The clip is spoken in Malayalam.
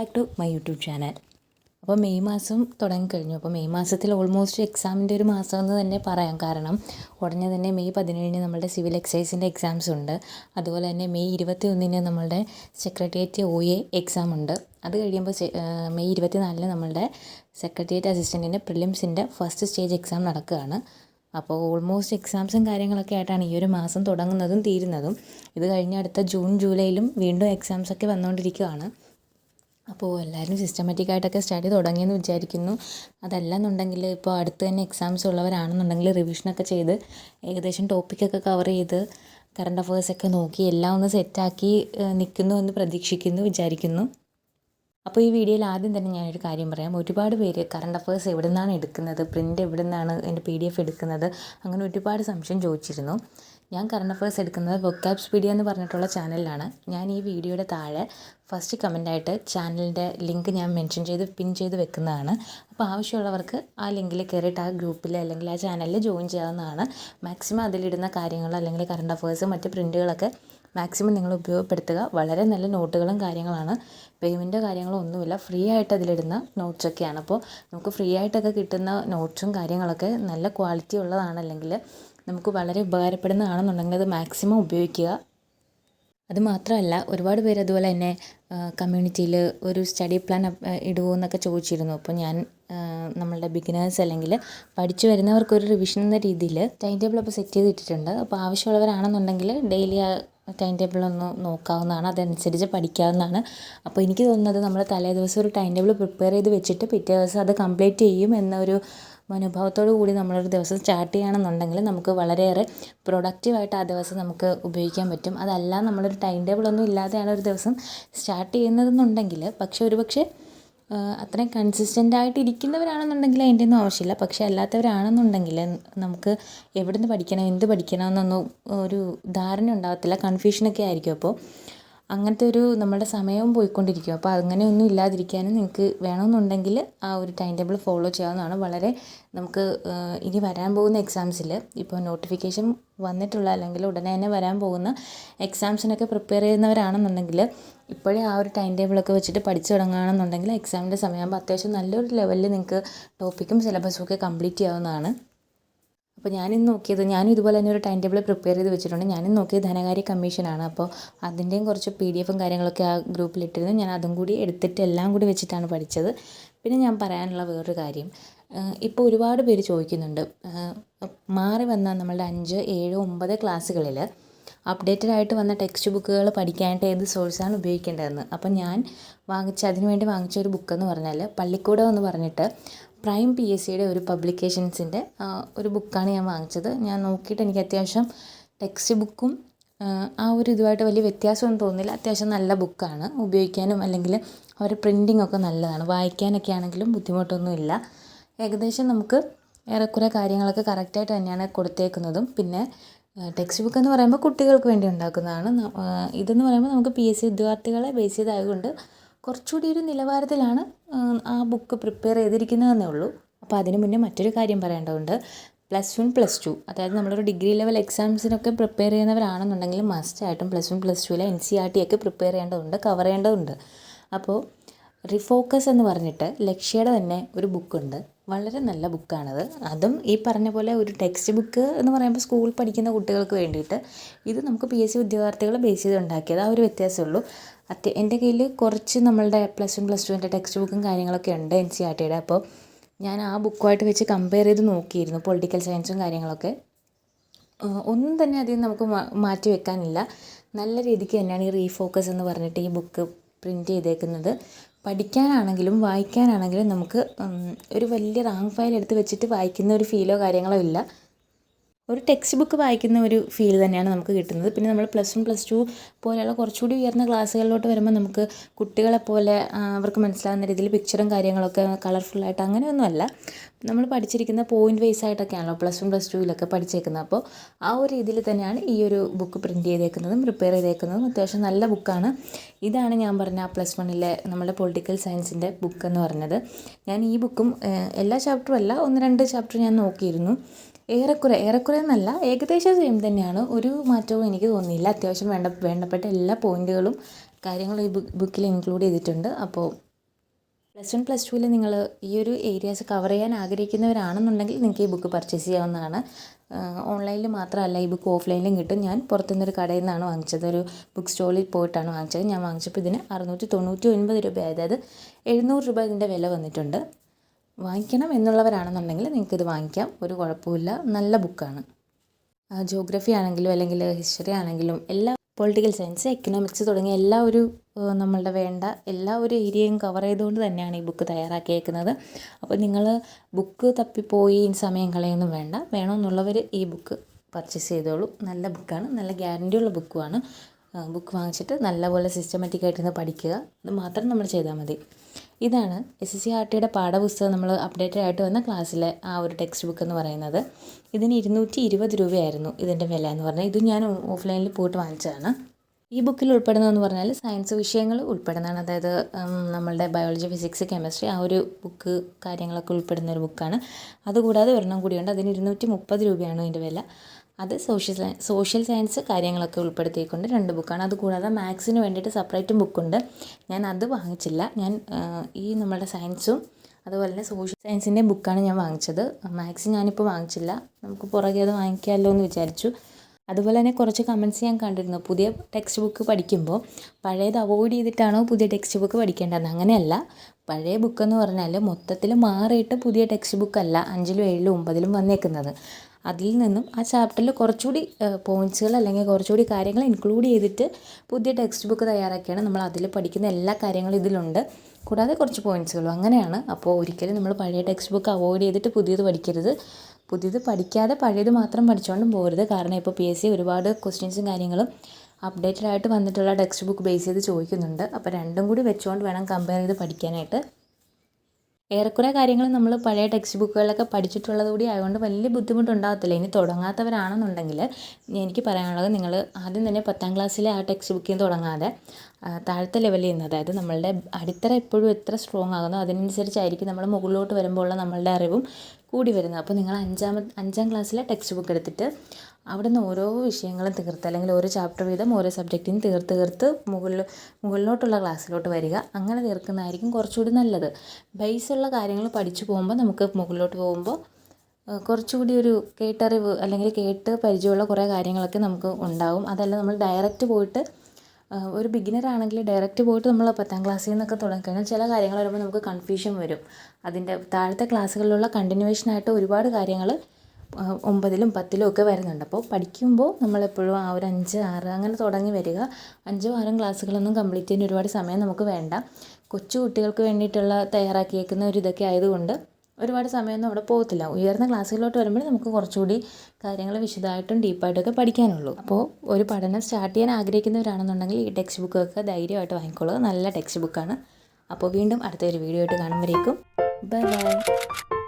Back to my YouTube channel അപ്പോൾ മെയ് മാസം തുടങ്ങിക്കഴിഞ്ഞു. അപ്പോൾ മെയ് മാസത്തിൽ ഓൾമോസ്റ്റ് എക്സാമിന്റെ ഒരു മാസം എന്ന് തന്നെ പറയാം. കാരണം ഉടനെ തന്നെ മെയ് പതിനേഴിന് നമ്മളുടെ സിവിൽ എക്സൈസിന്റെ എക്സാംസ് ഉണ്ട്. അതുപോലെ തന്നെ മെയ് ഇരുപത്തി ഒന്നിന് നമ്മളുടെ സെക്രട്ടേറിയറ്റ് ഒ എ എക്സാം ഉണ്ട്. അത് കഴിയുമ്പോൾ മെയ് ഇരുപത്തി നാലിന് നമ്മളുടെ സെക്രട്ടേറിയറ്റ് അസിസ്റ്റന്റിന്റെ പ്രിലിംസിന്റെ ഫസ്റ്റ് സ്റ്റേജ് എക്സാം നടക്കുകയാണ്. അപ്പോൾ ഓൾമോസ്റ്റ് എക്സാംസും കാര്യങ്ങളൊക്കെ ആയിട്ടാണ് ഈ ഒരു മാസം തുടങ്ങുന്നതും തീരുന്നതും. ഇത് കഴിഞ്ഞ അടുത്ത ജൂൺ ജൂലൈയിലും വീണ്ടും എക്സാംസൊക്കെ വന്നുകൊണ്ടിരിക്കുകയാണ് അപ്പോൾ എല്ലാവരും സിസ്റ്റമാറ്റിക്കായിട്ടൊക്കെ സ്റ്റഡി തുടങ്ങിയെന്ന് വിചാരിക്കുന്നു. അതല്ല എന്നുണ്ടെങ്കിൽ ഇപ്പോൾ അടുത്ത് തന്നെ എക്സാംസ് ഉള്ളവരാണെന്നുണ്ടെങ്കിൽ റിവിഷനൊക്കെ ചെയ്ത് ഏകദേശം ടോപ്പിക്കൊക്കെ കവർ ചെയ്ത് കറണ്ട് അഫേഴ്സൊക്കെ നോക്കി എല്ലാം ഒന്ന് സെറ്റാക്കി നിൽക്കുന്നു എന്ന് പ്രതീക്ഷിക്കുന്നു വിചാരിക്കുന്നു. അപ്പോൾ ഈ വീഡിയോയിൽ ആദ്യം തന്നെ ഞാനൊരു കാര്യം പറയാം. ഒരുപാട് പേര് കറണ്ട് അഫേഴ്സ് എവിടെ നിന്നാണ് എടുക്കുന്നത് പ്രിന്റ് എവിടെ നിന്നാണ് എന്റെ പി ഡി എഫ് എടുക്കുന്നത് അങ്ങനെ ഒരുപാട് സംശയം ചോദിച്ചിരുന്നു. ഞാൻ കറണ്ട് അഫയേഴ്സ് എടുക്കുന്നത് വൊക്കാബ്സ് പീഡിയ എന്ന് പറഞ്ഞിട്ടുള്ള ചാനലിലാണ് ഞാൻ ഈ വീഡിയോയുടെ താഴെ ഫസ്റ്റ് കമന്റായിട്ട് ചാനലിന്റെ ലിങ്ക് ഞാൻ മെൻഷൻ ചെയ്ത് പിൻ ചെയ്ത് വെക്കുന്നതാണ്. അപ്പോൾ ആവശ്യമുള്ളവർക്ക് ആ ലിങ്കിൽ കയറിയിട്ട് ആ ഗ്രൂപ്പിൽ അല്ലെങ്കിൽ ആ ചാനലിൽ ജോയിൻ ചെയ്യാവുന്നതാണ്. മാക്സിമം അതിലിടുന്ന കാര്യങ്ങൾ അല്ലെങ്കിൽ കറണ്ട് അഫയേഴ്സ് മറ്റ് പ്രിന്റുകളൊക്കെ മാക്സിമം നിങ്ങൾ ഉപയോഗപ്പെടുത്തുക. വളരെ നല്ല നോട്ടുകളും കാര്യങ്ങളാണ്. പേയ്മെന്റോ കാര്യങ്ങളോ ഒന്നുമില്ല. ഫ്രീ ആയിട്ട് അതിലിടുന്ന നോട്ട്സൊക്കെയാണ് അപ്പോൾ നമുക്ക് ഫ്രീ ആയിട്ടൊക്കെ കിട്ടുന്ന നോട്ട്സും കാര്യങ്ങളൊക്കെ നല്ല ക്വാളിറ്റി ഉള്ളതാണ് അല്ലെങ്കിൽ നമുക്ക് വളരെ ഉപകാരപ്പെടുന്നതാണെന്നുണ്ടെങ്കിൽ അത് മാക്സിമം ഉപയോഗിക്കുക. അതുമാത്രമല്ല ഒരുപാട് പേര് അതുപോലെ തന്നെ കമ്മ്യൂണിറ്റിയിൽ ഒരു സ്റ്റഡി പ്ലാൻ ഇടുമോ എന്നൊക്കെ ചോദിച്ചിരുന്നു. അപ്പോൾ ഞാൻ നമ്മളുടെ ബിഗിനേഴ്സ് അല്ലെങ്കിൽ പഠിച്ചു വരുന്നവർക്ക് ഒരു റിവിഷൻ എന്ന രീതിയിൽ ടൈം ടേബിൾ അപ്പോൾ സെറ്റ് ചെയ്തിട്ടിട്ടുണ്ട്. അപ്പോൾ ആവശ്യമുള്ളവരാണെന്നുണ്ടെങ്കിൽ ഡെയിലി ആ ടൈം ടേബിൾ ഒന്ന് നോക്കാവുന്നതാണ്. അതനുസരിച്ച് പഠിക്കാവുന്നതാണ്. അപ്പോൾ എനിക്ക് തോന്നുന്നത് നമ്മൾ തലേ ദിവസം ഒരു ടൈം ടേബിൾ പ്രിപ്പയർ ചെയ്ത് വെച്ചിട്ട് പിറ്റേ ദിവസം അത് കംപ്ലീറ്റ് ചെയ്യും എന്നൊരു മനോഭാവത്തോടു കൂടി നമ്മളൊരു ദിവസം സ്റ്റാർട്ട് ചെയ്യുകയാണെന്നുണ്ടെങ്കിൽ നമുക്ക് വളരെയേറെ പ്രൊഡക്റ്റീവായിട്ട് ആ ദിവസം നമുക്ക് ഉപയോഗിക്കാൻ പറ്റും. അതല്ല നമ്മളൊരു ടൈം ടേബിളൊന്നും ഇല്ലാതെയാണ് ഒരു ദിവസം സ്റ്റാർട്ട് ചെയ്യുന്നതെന്നുണ്ടെങ്കിൽ പക്ഷേ ഒരു പക്ഷേ അത്രയും കൺസിസ്റ്റന്റ് ആയിട്ട് ഇരിക്കുന്നവരാണെന്നുണ്ടെങ്കിൽ അതിന്റെ ഒന്നും ആവശ്യമില്ല. പക്ഷേ അല്ലാത്തവരാണെന്നുണ്ടെങ്കിൽ നമുക്ക് എവിടെ നിന്ന് പഠിക്കണം എന്ത് പഠിക്കണം എന്നൊന്നും ഒരു ധാരണ ഉണ്ടാകത്തില്ല. കൺഫ്യൂഷനൊക്കെ ആയിരിക്കും അപ്പോൾ. അങ്ങനത്തെ ഒരു നമ്മുടെ സമയവും പോയിക്കൊണ്ടിരിക്കും. അപ്പോൾ അങ്ങനെയൊന്നും ഇല്ലാതിരിക്കാനും നിങ്ങൾക്ക് വേണമെന്നുണ്ടെങ്കിൽ ആ ഒരു ടൈം ടേബിൾ ഫോളോ ചെയ്യാവുന്നതാണ്. വളരെ നമുക്ക് ഇനി വരാൻ പോകുന്ന എക്സാംസിൽ ഇപ്പോൾ നോട്ടിഫിക്കേഷൻ വന്നിട്ടുള്ള അല്ലെങ്കിൽ ഉടനെ തന്നെ വരാൻ പോകുന്ന എക്സാംസിനൊക്കെ പ്രിപ്പയർ ചെയ്യുന്നവരാണെന്നുണ്ടെങ്കിൽ ഇപ്പോഴേ ആ ഒരു ടൈം ടേബിളൊക്കെ വെച്ചിട്ട് പഠിച്ചു തുടങ്ങുകയാണെന്നുണ്ടെങ്കിൽ എക്സാമിന്റെ സമയമാകുമ്പോൾ അത്യാവശ്യം നല്ലൊരു ലെവലിൽ നിങ്ങൾക്ക് ടോപ്പിക്കും സിലബസും ഒക്കെ കംപ്ലീറ്റ് ചെയ്യാവുന്നതാണ്. അപ്പോൾ ഞാനിന്ന് നോക്കിയത് ഞാനും ഇതുപോലെ തന്നെ ഒരു ടൈം ടേബിൾ പ്രിപ്പയർ ചെയ്ത് വെച്ചിട്ടുണ്ട്. ഞാനും നോക്കിയത് ധനകാര്യ കമ്മീഷനാണ് അപ്പോൾ അതിന്റെയും കുറച്ച് പി ഡി എഫും കാര്യങ്ങളൊക്കെ ആ ഗ്രൂപ്പിൽ ഇട്ടിരുന്നു. ഞാൻ അതും കൂടി എടുത്തിട്ട് എല്ലാം കൂടി വെച്ചിട്ടാണ് പഠിച്ചത്. പിന്നെ ഞാൻ പറയാനുള്ള വേറൊരു കാര്യം. ഇപ്പോൾ ഒരുപാട് പേര് ചോദിക്കുന്നുണ്ട്. മാറി വന്ന നമ്മളുടെ അഞ്ച് ഏഴ് ഒമ്പത് ക്ലാസ്സുകളിൽ അപ്ഡേറ്റഡ് ആയിട്ട് വന്ന ടെക്സ്റ്റ് ബുക്കുകൾ പഠിക്കാനായിട്ട് ഏത് സോഴ്സാണ് ഉപയോഗിക്കേണ്ടതെന്ന്. അപ്പം ഞാൻ വാങ്ങിച്ച അതിനുവേണ്ടി വാങ്ങിച്ച ഒരു ബുക്കെന്ന് പറഞ്ഞാൽ പള്ളിക്കൂടം എന്ന് പറഞ്ഞിട്ട് പ്രൈം പി എസ് സിയുടെ ഒരു പബ്ലിക്കേഷൻസിന്റെ ഒരു ബുക്കാണ് ഞാൻ വാങ്ങിച്ചത്. ഞാൻ നോക്കിയിട്ട് എനിക്ക് അത്യാവശ്യം ടെക്സ്റ്റ് ബുക്കും ആ ഒരു ഇതുമായിട്ട് വലിയ വ്യത്യാസമൊന്നും തോന്നുന്നില്ല. അത്യാവശ്യം നല്ല ബുക്കാണ്. ഉപയോഗിക്കാനും അല്ലെങ്കിൽ അവരുടെ പ്രിന്റിംഗ് ഒക്കെ നല്ലതാണ്. വായിക്കാനൊക്കെ ആണെങ്കിലും ബുദ്ധിമുട്ടൊന്നുമില്ല. ഏകദേശം നമുക്ക് ഏറെക്കുറെ കാര്യങ്ങളൊക്കെ കറക്റ്റായിട്ട് തന്നെയാണ് കൊടുത്തേക്കുന്നതും. പിന്നെ ടെക്സ്റ്റ് ബുക്ക് എന്ന് പറയുമ്പോൾ കുട്ടികൾക്ക് വേണ്ടി ഉണ്ടാക്കുന്നതാണ്. ഇതെന്ന് പറയുമ്പോൾ നമുക്ക് പി എസ് സി ഉദ്യോഗാർത്ഥികളെ ബേസ് ചെയ്തായതുകൊണ്ട് കുറച്ചുകൂടി ഒരു നിലവാരത്തിലാണ് ആ ബുക്ക് പ്രിപ്പയർ ചെയ്തിരിക്കുന്നതെന്നേ ഉള്ളൂ. അപ്പോൾ അതിന് മുന്നേ മറ്റൊരു കാര്യം പറയേണ്ടതുണ്ട്. പ്ലസ് വൺ പ്ലസ് ടു അതായത് നമ്മളൊരു ഡിഗ്രി ലെവൽ എക്സാംസിനൊക്കെ പ്രിപ്പയർ ചെയ്യുന്നവരാണെന്നുണ്ടെങ്കിൽ മസ്റ്റായിട്ടും പ്ലസ് വൺ പ്ലസ് ടുവിലെ എൻ സി ആർ ടി ഒക്കെ പ്രിപ്പയർ ചെയ്യേണ്ടതുണ്ട് കവർ ചെയ്യേണ്ടതുണ്ട്. അപ്പോൾ റിഫോക്കസ് എന്ന് പറഞ്ഞിട്ട് ലക്ഷ്യയുടെ തന്നെ ഒരു ബുക്കുണ്ട്. വളരെ നല്ല ബുക്കാണത്. അതും ഈ പറഞ്ഞ പോലെ ഒരു ടെക്സ്റ്റ് ബുക്ക് എന്ന് പറയുമ്പോൾ സ്കൂൾ പഠിക്കുന്ന കുട്ടികൾക്ക് വേണ്ടിയിട്ട് ഇത് നമുക്ക് പി എസ് സി ഉദ്യോഗാർത്ഥികളെ ബേസ് ചെയ്ത് ഉണ്ടാക്കിയത് ആ ഒരു വ്യത്യാസമേ ഉള്ളൂ. അത്യ എന്റെ കയ്യിൽ കുറച്ച് നമ്മളുടെ പ്ലസ് വൺ പ്ലസ് ടുവിന്റെ ടെക്സ്റ്റ് ബുക്കും കാര്യങ്ങളൊക്കെ ഉണ്ട് എൻ സി ആർ ടിയുടെ അപ്പോൾ ഞാൻ ആ ബുക്കുമായിട്ട് വെച്ച് കമ്പയർ ചെയ്ത് നോക്കിയിരുന്നു പൊളിറ്റിക്കൽ സയൻസും കാര്യങ്ങളൊക്കെ. ഒന്നും തന്നെ അധികം നമുക്ക് മാറ്റി വെക്കാനില്ല. നല്ല രീതിക്ക് തന്നെയാണ് ഈ റീഫോക്കസ് എന്ന് പറഞ്ഞിട്ട് ഈ ബുക്ക് പ്രിന്റ് ചെയ്തേക്കുന്നത്. പഠിക്കാനാണെങ്കിലും വായിക്കാനാണെങ്കിലും നമുക്ക് ഒരു വലിയ റാങ്ക് ഫയൽ എടുത്ത് വെച്ചിട്ട് വായിക്കുന്ന ഒരു ഫീലോ കാര്യങ്ങളോ ഇല്ല. ഒരു ടെക്സ്റ്റ് ബുക്ക് വായിക്കുന്ന ഒരു ഫീൽ തന്നെയാണ് നമുക്ക് കിട്ടുന്നത്. പിന്നെ നമ്മൾ പ്ലസ് വൺ പ്ലസ് ടു പോലെയുള്ള കുറച്ചുകൂടി ഉയർന്ന ക്ലാസ്സുകളിലോട്ട് വരുമ്പോൾ നമുക്ക് കുട്ടികളെ പോലെ അവർക്ക് മനസ്സിലാകുന്ന രീതിയിൽ പിക്ചറും കാര്യങ്ങളൊക്കെ കളർഫുള്ളായിട്ട് അങ്ങനെയൊന്നുമല്ല. നമ്മൾ പഠിച്ചിരിക്കുന്ന പോയിന്റ് വൈസ് ആയിട്ടൊക്കെയാണല്ലോ പ്ലസ് വൺ പ്ലസ് ടുവിലൊക്കെ പഠിച്ചേക്കുന്നത്. അപ്പോൾ ആ ഒരു രീതിയിൽ തന്നെയാണ് ഈ ഒരു ബുക്ക് പ്രിന്റ് ചെയ്തേക്കുന്നതും പ്രിപ്പയർ ചെയ്തേക്കുന്നതും അത്യാവശ്യം നല്ല ബുക്കാണ് ഇതാണ് ഞാൻ പറഞ്ഞ പ്ലസ് വണ്ണിലെ നമ്മുടെ പൊളിറ്റിക്കൽ സയൻസിന്റെ ബുക്ക് എന്ന് പറഞ്ഞത്. ഞാൻ ഈ ബുക്കും എല്ലാ ചാപ്റ്ററും അല്ല ഒന്ന് രണ്ട് ചാപ്റ്റർ ഞാൻ നോക്കിയിരുന്നു. ഏറെക്കുറെ ഏറെക്കുറെ എന്നല്ല ഏകദേശം സെയിം തന്നെയാണ്. ഒരു മാറ്റവും എനിക്ക് തോന്നിയില്ല. അത്യാവശ്യം വേണ്ട വേണ്ടപ്പെട്ട എല്ലാ പോയിന്റുകളും കാര്യങ്ങളും ഈ ബുക്കിൽ ഇൻക്ലൂഡ് ചെയ്തിട്ടുണ്ട്. അപ്പോൾ പ്ലസ് വൺ പ്ലസ് ടുവിൽ നിങ്ങൾ ഈ ഒരു ഏരിയാസ് കവർ ചെയ്യാൻ ആഗ്രഹിക്കുന്നവരാണെന്നുണ്ടെങ്കിൽ നിങ്ങൾക്ക് ഈ ബുക്ക് പർച്ചേസ് ചെയ്യാവുന്നതാണ്. ഓൺലൈനിൽ മാത്രമല്ല ഈ ബുക്ക് ഓഫ്ലൈനിലും കിട്ടും. ഞാൻ പുറത്തുനിന്നൊരു കടയിൽ നിന്നാണ് വാങ്ങിച്ചത്. ഒരു ബുക്ക് സ്റ്റോളിൽ പോയിട്ടാണ് വാങ്ങിച്ചത്. ഞാൻ വാങ്ങിച്ചപ്പോൾ ഇതിന് അറുന്നൂറ്റി തൊണ്ണൂറ്റി ഒൻപത് രൂപ അതായത് എഴുന്നൂറ് രൂപ ഇതിന്റെ വില വന്നിട്ടുണ്ട്. വാങ്ങിക്കണം എന്നുള്ളവരാണെന്നുണ്ടെങ്കിൽ നിങ്ങൾക്കിത് വാങ്ങിക്കാം. ഒരു കുഴപ്പമില്ല നല്ല ബുക്കാണ് ജോഗ്രഫി ആണെങ്കിലും അല്ലെങ്കിൽ ഹിസ്റ്ററി ആണെങ്കിലും എല്ലാ പൊളിറ്റിക്കൽ സയൻസ് എക്കണോമിക്സ് തുടങ്ങിയ എല്ലാ ഒരു നമ്മളുടെ വേണ്ട എല്ലാ ഒരു ഏരിയയും കവർ ചെയ്തുകൊണ്ട് തന്നെയാണ് ഈ ബുക്ക് തയ്യാറാക്കിയേക്കുന്നത്. അപ്പോൾ നിങ്ങൾ ബുക്ക് തപ്പിപ്പോയി സമയം കളയൊന്നും വേണ്ട. വേണമെന്നുള്ളവർ ഈ ബുക്ക് പർച്ചേസ് ചെയ്തോളൂ. നല്ല ബുക്കാണ് നല്ല ഗ്യാരന്റിയുള്ള ബുക്കുമാണ് ബുക്ക് വാങ്ങിച്ചിട്ട് നല്ലപോലെ സിസ്റ്റമാറ്റിക് ആയിട്ടിരുന്ന് പഠിക്കുക. അത് മാത്രം നമ്മൾ ചെയ്താൽ മതി. ഇതാണ് എസ് എസ് സി ആർ ടിയുടെ പാഠപുസ്തകം നമ്മൾ അപ്ഡേറ്റഡ് ആയിട്ട് വന്ന ക്ലാസ്സിലെ ആ ഒരു ടെക്സ്റ്റ് ബുക്ക് എന്ന് പറയുന്നത്. ഇതിന് ഇരുന്നൂറ്റി ഇരുപത് രൂപയായിരുന്നു ഇതിന്റെ വില എന്ന് പറഞ്ഞാൽ. ഇത് ഞാൻ ഓഫ്ലൈനിൽ പോയിട്ട് വാങ്ങിച്ചതാണ്. ഈ ബുക്കിൽ ഉൾപ്പെടുന്നതെന്ന് പറഞ്ഞാൽ സയൻസ് വിഷയങ്ങൾ ഉൾപ്പെടുന്നതാണ്. അതായത് നമ്മളുടെ ബയോളജി ഫിസിക്സ് കെമിസ്ട്രി ആ ഒരു ബുക്ക് കാര്യങ്ങളൊക്കെ ഉൾപ്പെടുന്ന ഒരു ബുക്കാണ് അതുകൂടാതെ ഒരെണ്ണം കൂടിയുണ്ട്. അതിന് ഇരുന്നൂറ്റി മുപ്പത് രൂപയാണ് ഇതിന്റെ വില. അത് സോഷ്യൽ സോഷ്യൽ സയൻസ് കാര്യങ്ങളൊക്കെ ഉൾപ്പെടുത്തിക്കൊണ്ട് രണ്ട് ബുക്കാണ്. അതുകൂടാതെ മാത്സിന് വേണ്ടിയിട്ട് സെപ്പറേറ്റും ബുക്കുണ്ട്. ഞാൻ അത് വാങ്ങിച്ചില്ല. ഞാൻ ഈ നമ്മളുടെ സയൻസും അതുപോലെ തന്നെ സോഷ്യൽ സയൻസിന്റെ ബുക്കാണ് ഞാൻ വാങ്ങിച്ചത്. മാത്സ് ഞാനിപ്പോൾ വാങ്ങിച്ചില്ല. നമുക്ക് പുറകെ അത് വാങ്ങിക്കാമല്ലോ എന്ന് വിചാരിച്ചു. അതുപോലെ തന്നെ കുറച്ച് കമന്റ്സ് ഞാൻ കണ്ടിരുന്നു. പുതിയ ടെക്സ്റ്റ് ബുക്ക് പഠിക്കുമ്പോൾ പഴയത് അവോയ്ഡ് ചെയ്തിട്ടാണോ പുതിയ ടെക്സ്റ്റ് ബുക്ക് പഠിക്കേണ്ടത്? അങ്ങനെയല്ല. പഴയ ബുക്കെന്ന് പറഞ്ഞാൽ മൊത്തത്തിൽ മാറിയിട്ട് പുതിയ ടെക്സ്റ്റ് ബുക്കല്ല. അഞ്ചിലും ഏഴിലും ഒമ്പതിലും വന്നേക്കുന്നത്. അതിൽ നിന്നും ആ ചാപ്റ്ററിൽ കുറച്ചുകൂടി പോയിന്റ്സുകൾ അല്ലെങ്കിൽ കുറച്ചുകൂടി കാര്യങ്ങൾ ഇൻക്ലൂഡ് ചെയ്തിട്ട് പുതിയ ടെക്സ്റ്റ് ബുക്ക് തയ്യാറാക്കിയാണ് നമ്മൾ അതിൽ പഠിക്കുന്ന എല്ലാ കാര്യങ്ങളും ഇതിലുണ്ട്. കൂടാതെ കുറച്ച് പോയിന്റ്സുകളും അങ്ങനെയാണ്. അപ്പോൾ ഒരിക്കലും നമ്മൾ പഴയ ടെക്സ്റ്റ് ബുക്ക് അവോയ്ഡ് ചെയ്തിട്ട് പുതിയത് പഠിക്കരുത്. പുതിയത് പഠിക്കാതെ പഴയത് മാത്രം പഠിച്ചുകൊണ്ടും പോകരുത് കാരണം ഇപ്പോൾ പി എസ് സി ഒരുപാട് ക്വസ്റ്റ്യൻസും കാര്യങ്ങളും അപ്ഡേറ്റഡ് ആയിട്ട് വന്നിട്ടുള്ള ടെക്സ്റ്റ് ബുക്ക് ബേസ് ചെയ്ത് ചോദിക്കുന്നുണ്ട്. അപ്പോൾ രണ്ടും കൂടി വെച്ചുകൊണ്ട് വേണം കമ്പയർ ചെയ്ത് പഠിക്കാനായിട്ട്. ഏറെക്കുറെ കാര്യങ്ങൾ നമ്മൾ പഴയ ടെക്സ്റ്റ് ബുക്കുകളിലൊക്കെ പഠിച്ചിട്ടുള്ളത് കൂടി ആയതുകൊണ്ട് വലിയ ബുദ്ധിമുട്ടുണ്ടാകത്തില്ല. ഇനി തുടങ്ങാത്തവരാണെന്നുണ്ടെങ്കിൽ എനിക്ക് പറയാനുള്ളത് നിങ്ങൾ ആദ്യം തന്നെ പത്താം ക്ലാസ്സിലെ ആ ടെക്സ്റ്റ് ബുക്കിൽ നിന്ന് തുടങ്ങാതെ താഴത്തെ ലെവലിൽ നിന്ന് അതായത് നമ്മളുടെ അടിത്തറ എപ്പോഴും എത്ര സ്ട്രോങ് ആകുന്നോ അതിനനുസരിച്ചായിരിക്കും നമ്മൾ മുകളിലോട്ട് വരുമ്പോഴുള്ള നമ്മളുടെ അറിവും കൂടി വരുന്നത്. അപ്പോൾ നിങ്ങൾ അഞ്ചാമത് അഞ്ചാം ക്ലാസ്സിലെ ടെക്സ്റ്റ് ബുക്ക് എടുത്തിട്ട് അവിടെ നിന്ന് ഓരോ വിഷയങ്ങളും തീർത്ത് അല്ലെങ്കിൽ ഓരോ ചാപ്റ്റർ വീതം ഓരോ സബ്ജക്റ്റിനും തീർത്ത് തീർത്ത് മുകളിൽ മുകളിലോട്ടുള്ള ക്ലാസ്സിലോട്ട് വരിക. അങ്ങനെ തീർക്കുന്നതായിരിക്കും കുറച്ചുകൂടി നല്ലത്. ബേസുള്ള കാര്യങ്ങൾ പഠിച്ചു പോകുമ്പോൾ നമുക്ക് മുകളിലോട്ട് പോകുമ്പോൾ കുറച്ചുകൂടി ഒരു കേട്ടറിവ് അല്ലെങ്കിൽ കേട്ട് പരിചയമുള്ള കുറേ കാര്യങ്ങളൊക്കെ നമുക്ക് ഉണ്ടാവും. അതല്ല നമ്മൾ ഡയറക്റ്റ് പോയിട്ട് ഒരു ബിഗിനർ ആണെങ്കിൽ ഡയറക്റ്റ് പോയിട്ട് നമ്മൾ പത്താം ക്ലാസ്സിൽ നിന്നൊക്കെ തുടങ്ങിക്കഴിഞ്ഞാൽ ചില കാര്യങ്ങൾ വരുമ്പോൾ നമുക്ക് കൺഫ്യൂഷൻ വരും. അതിന്റെ താഴത്തെ ക്ലാസ്സുകളിലുള്ള കണ്ടിന്യൂവേഷനായിട്ട് ഒരുപാട് കാര്യങ്ങൾ ഒമ്പതിലും പത്തിലും ഒക്കെ വരുന്നുണ്ട്. അപ്പോൾ പഠിക്കുമ്പോൾ നമ്മളെപ്പോഴും ആ ഒരു അഞ്ച് ആറ് അങ്ങനെ തുടങ്ങി വരിക. അഞ്ചോ ആറും ക്ലാസ്സുകളൊന്നും കംപ്ലീറ്റ് ചെയ്യാൻ ഒരുപാട് സമയം നമുക്ക് വേണ്ട. കൊച്ചു കുട്ടികൾക്ക് വേണ്ടിയിട്ടുള്ള തയ്യാറാക്കിയേക്കുന്ന ഒരു ഇതൊക്കെ ആയതുകൊണ്ട് ഒരുപാട് സമയമൊന്നും അവിടെ പോകത്തില്ല. ഉയർന്ന ക്ലാസ്സുകളിലോട്ട് വരുമ്പോൾ നമുക്ക് കുറച്ചുകൂടി കാര്യങ്ങൾ വിശദമായിട്ടും ഡീപ്പായിട്ടൊക്കെ പഠിക്കാനുള്ളൂ. അപ്പോൾ ഒരു പഠനം സ്റ്റാർട്ട് ചെയ്യാൻ ആഗ്രഹിക്കുന്നവരാണെന്നുണ്ടെങ്കിൽ ഈ ടെക്സ്റ്റ് ബുക്കൊക്കെ ധൈര്യമായിട്ട് വാങ്ങിക്കോളൂ നല്ല ടെക്സ്റ്റ് ബുക്കാണ് അപ്പോൾ വീണ്ടും അടുത്തൊരു വീഡിയോ ആയിട്ട് കാണുമ്പോഴേക്കും. Bye bye.